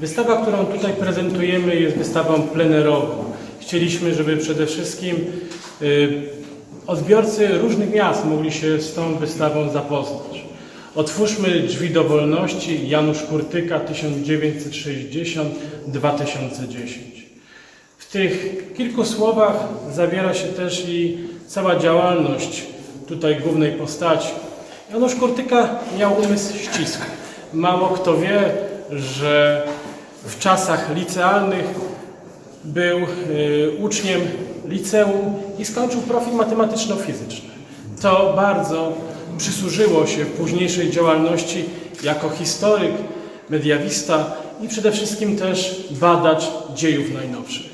Wystawa, którą tutaj prezentujemy, jest wystawą plenerową. Chcieliśmy, żeby przede wszystkim y, odbiorcy różnych miast mogli się z tą wystawą zapoznać. Otwórzmy drzwi do wolności Janusz Kurtyka 1960-2010. W tych kilku słowach zawiera się też i cała działalność tutaj głównej postaci. Janusz Kurtyka miał umysł ścisły. Mało kto wie, że w czasach licealnych był y, uczniem liceum i skończył profil matematyczno-fizyczny. To bardzo przysłużyło się późniejszej działalności jako historyk, mediawista i przede wszystkim też badacz dziejów najnowszych.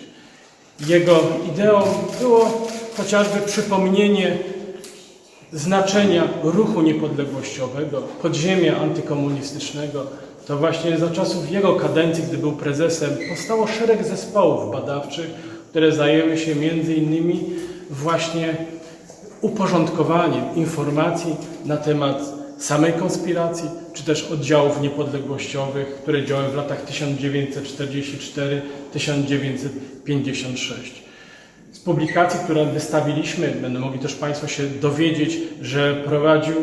Jego ideą było chociażby przypomnienie znaczenia ruchu niepodległościowego, podziemia antykomunistycznego. To właśnie za czasów jego kadencji, gdy był prezesem, powstało szereg zespołów badawczych, które zajęły się między innymi właśnie uporządkowaniem informacji na temat samej konspiracji, czy też oddziałów niepodległościowych, które działały w latach 1944-1956. Z publikacji, które wystawiliśmy, będą mogli też Państwo się dowiedzieć, że prowadził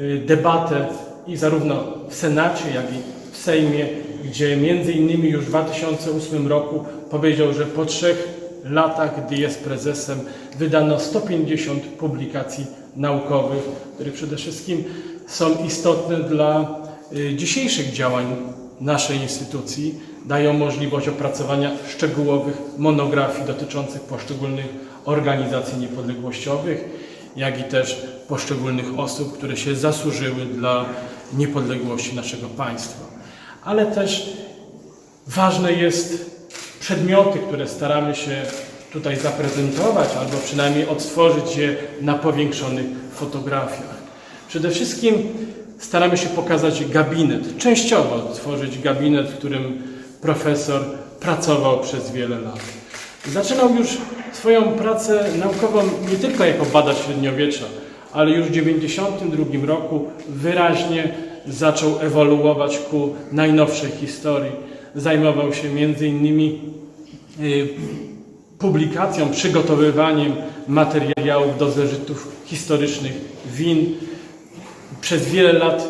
y, debatę i zarówno w Senacie, jak i w Sejmie, gdzie między innymi już w 2008 roku powiedział, że po trzech latach, gdy jest prezesem, wydano 150 publikacji naukowych, które przede wszystkim są istotne dla y, dzisiejszych działań naszej instytucji, dają możliwość opracowania szczegółowych monografii dotyczących poszczególnych organizacji niepodległościowych, jak i też poszczególnych osób, które się zasłużyły dla niepodległości naszego państwa. Ale też ważne jest przedmioty, które staramy się tutaj zaprezentować, albo przynajmniej odtworzyć je na powiększonych fotografiach. Przede wszystkim staramy się pokazać gabinet, częściowo odtworzyć gabinet, w którym profesor pracował przez wiele lat. Zaczynał już swoją pracę naukową nie tylko jako badacz średniowiecza, ale już w 1992 roku wyraźnie zaczął ewoluować ku najnowszej historii. Zajmował się między innymi y, publikacją, przygotowywaniem materiałów do zeszytów historycznych win. Przez wiele lat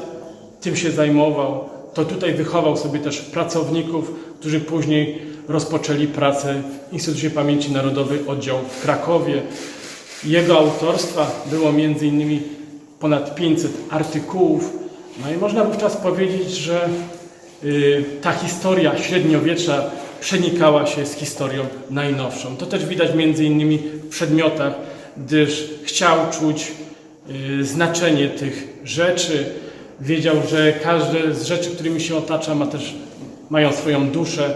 tym się zajmował. To tutaj wychował sobie też pracowników, którzy później rozpoczęli pracę w Instytucie Pamięci Narodowej oddział w Krakowie. Jego autorstwa było między innymi ponad 500 artykułów. No i można wówczas powiedzieć, że y, ta historia średniowiecza przenikała się z historią najnowszą. To też widać między innymi w przedmiotach, gdyż chciał czuć y, znaczenie tych rzeczy. Wiedział, że każde z rzeczy, którymi się otacza, ma też, mają swoją duszę.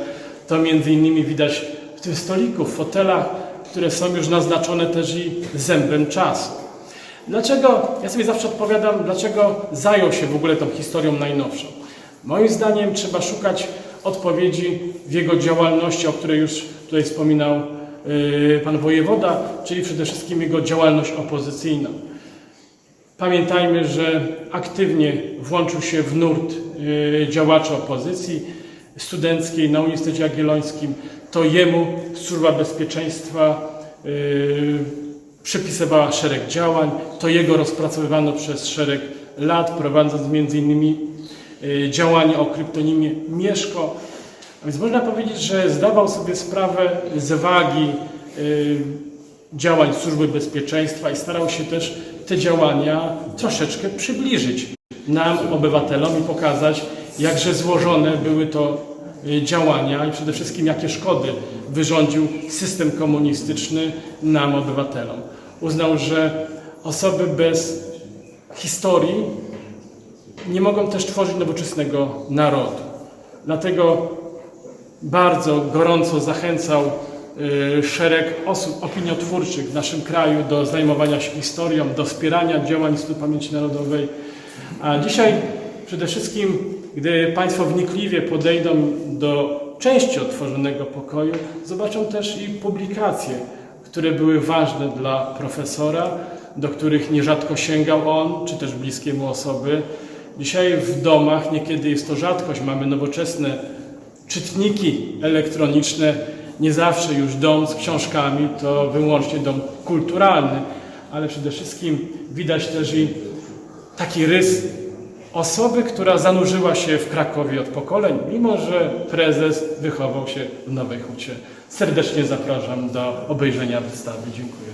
To między innymi widać w tym stoliku, w fotelach, które są już naznaczone też i zębem czasu. Dlaczego, ja sobie zawsze odpowiadam, dlaczego zajął się w ogóle tą historią najnowszą? Moim zdaniem trzeba szukać odpowiedzi w jego działalności, o której już tutaj wspominał yy, pan wojewoda, czyli przede wszystkim jego działalność opozycyjną. Pamiętajmy, że aktywnie włączył się w nurt yy, działaczy opozycji studenckiej na Uniwersytecie Jagiellońskim. To jemu Służba Bezpieczeństwa yy, przypisywała szereg działań. To jego rozpracowywano przez szereg lat, prowadząc innymi y, działania o kryptonimie Mieszko. A więc można powiedzieć, że zdawał sobie sprawę z wagi działań Służby Bezpieczeństwa i starał się też te działania troszeczkę przybliżyć nam, obywatelom i pokazać, jakże złożone były to y, działania i przede wszystkim jakie szkody wyrządził system komunistyczny nam, obywatelom. Uznał, że osoby bez historii nie mogą też tworzyć nowoczesnego narodu. Dlatego bardzo gorąco zachęcał szereg osób opiniotwórczych w naszym kraju do zajmowania się historią, do wspierania działań Instytutu Pamięci Narodowej. A dzisiaj przede wszystkim, gdy Państwo wnikliwie podejdą do części otworzonego pokoju, zobaczą też i publikacje, które były ważne dla profesora, do których nierzadko sięgał on, czy też bliskie mu osoby. Dzisiaj w domach niekiedy jest to rzadkość. Mamy nowoczesne czytniki elektroniczne. Nie zawsze już dom z książkami to wyłącznie dom kulturalny, ale przede wszystkim widać też i taki rys osoby, która zanurzyła się w Krakowie od pokoleń, mimo że prezes wychował się w Nowej Hucie. Serdecznie zapraszam do obejrzenia wystawy. Dziękuję.